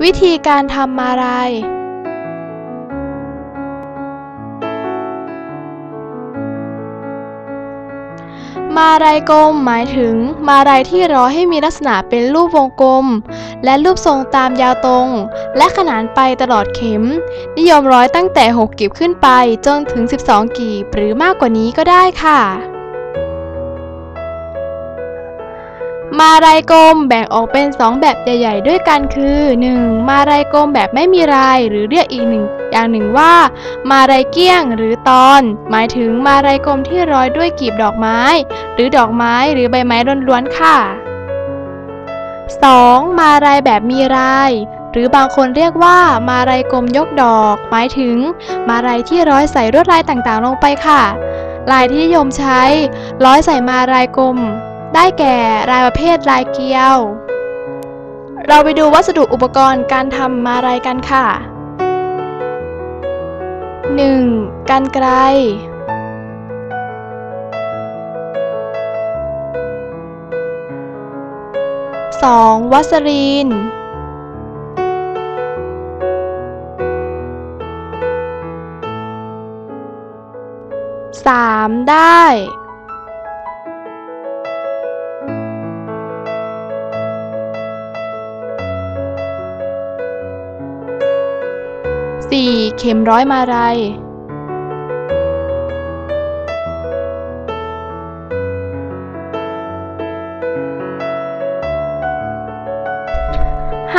วิธีการทำมาลายมาลายกลมหมายถึงมาลายที่ร้อยให้มีลักษณะเป็นรูปวงกลม และรูปทรงตามยาวตรง และขนานไปตลอดเข็ม นิยมร้อยตั้งแต่ 6 กีบขึ้นไปจนถึง 12 กีบหรือมากกว่านี้ก็ได้ค่ะ มาลายกลมแบ่งออกเป็น 2 แบบใหญ่ ๆ ด้วยกันคือ 1. มาลายกลมแบบไม่มีลายหรือเรียกอีกหนึ่งอย่างหนึ่งว่า มาลายเกี้ยงหรือตอน หมายถึงมาลายกลมที่ร้อยด้วยกลีบดอกไม้ หรือดอกไม้หรือใบไม้ล้วนๆค่ะ 2. มาลายแบบมีลายหรือบางคนเรียกว่ามาลายกลมยกดอก หมายถึง มาลายที่ร้อยใส่ลวดลายต่างๆ ลงไปค่ะ ลายที่นิยมใช้ ร้อยใส่มาลายกลม ได้แก่ลายประเภทลายเกลียว เราไปดูวัสดุอุปกรณ์การทำมาลายกันค่ะ 1. กันไกร 2. วัสลีน 3. ได้ 4. เข็มร้อยมาลัย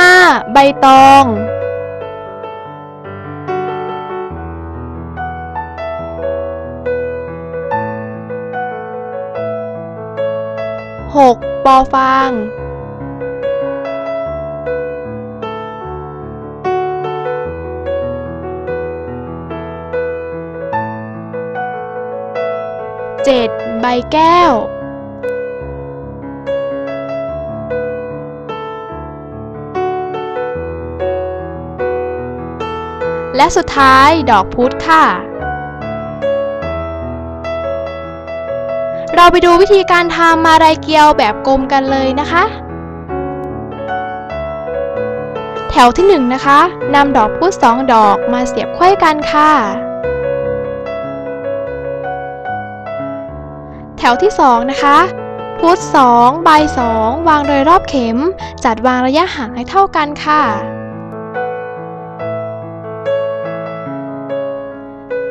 5. ใบตอง 6. ปอฟาง 7. ใบแก้ว และสุดท้ายดอกพุธค่ะ เราไปดูวิธีการทำมาลายเกลียวแบบกลมกันเลยนะคะ แถวที่ 1 นะคะนำดอกพุธ2ดอกมาเสียบไขว้กันค่ะ ถวที่ 2 นะคะพุทธ2ใบ 2 วางโดยรอบเข็ม จัดวางระยะห่างให้เท่ากันค่ะ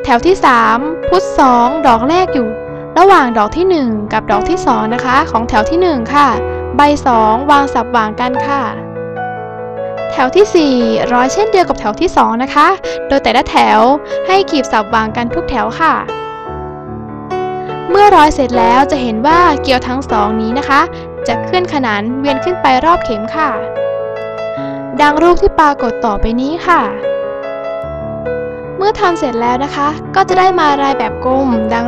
แถวที่ 3 พุทธ2ดอกแรกอยู่ ระหว่างดอกที่ 1 กับดอกที่ 2 นะคะ ของแถวที่ 1 ค่ะ ใบ 2 วางสับวางกันค่ะ แถวที่ 4 ร้อยเช่นเดียวกับแถวที่ 2 นะคะ โดยแต่ละแถวให้กีบสับวางกันทุกแถวค่ะ เมื่อร้อยเสร็จแล้วจะเห็นว่าเกลียวทั้งสองนี้นะคะ จะเคลื่อนขนานเวียนขึ้นไปรอบเข็มค่ะ ดังรูปที่ปรากฏต่อไปนี้ค่ะ เมื่อทำเสร็จแล้วนะคะ ก็จะได้มาลายแบบกลมดัง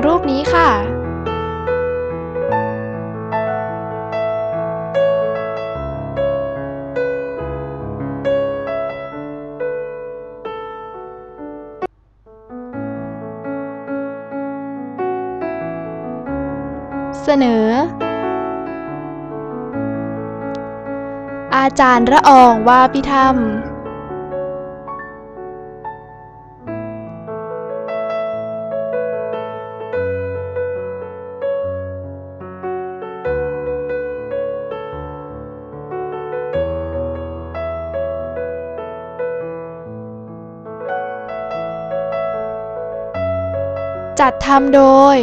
เสนอ อาจารย์ระอองว่าปิธรรม จัดทำโดย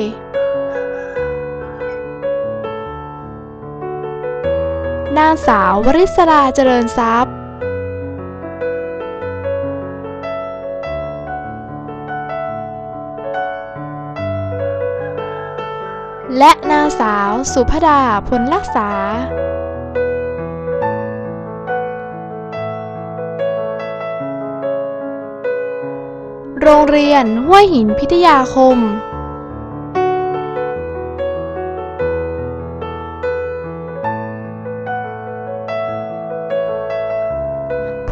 นางสาววริศราเจริญทรัพย์และนางสาวสุภดาผลรักษา โรงเรียนห้วยหินพิทยาคม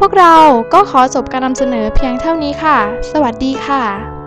พวกเราก็ขอจบการนำเสนอเพียงเท่านี้ค่ะ สวัสดีค่ะ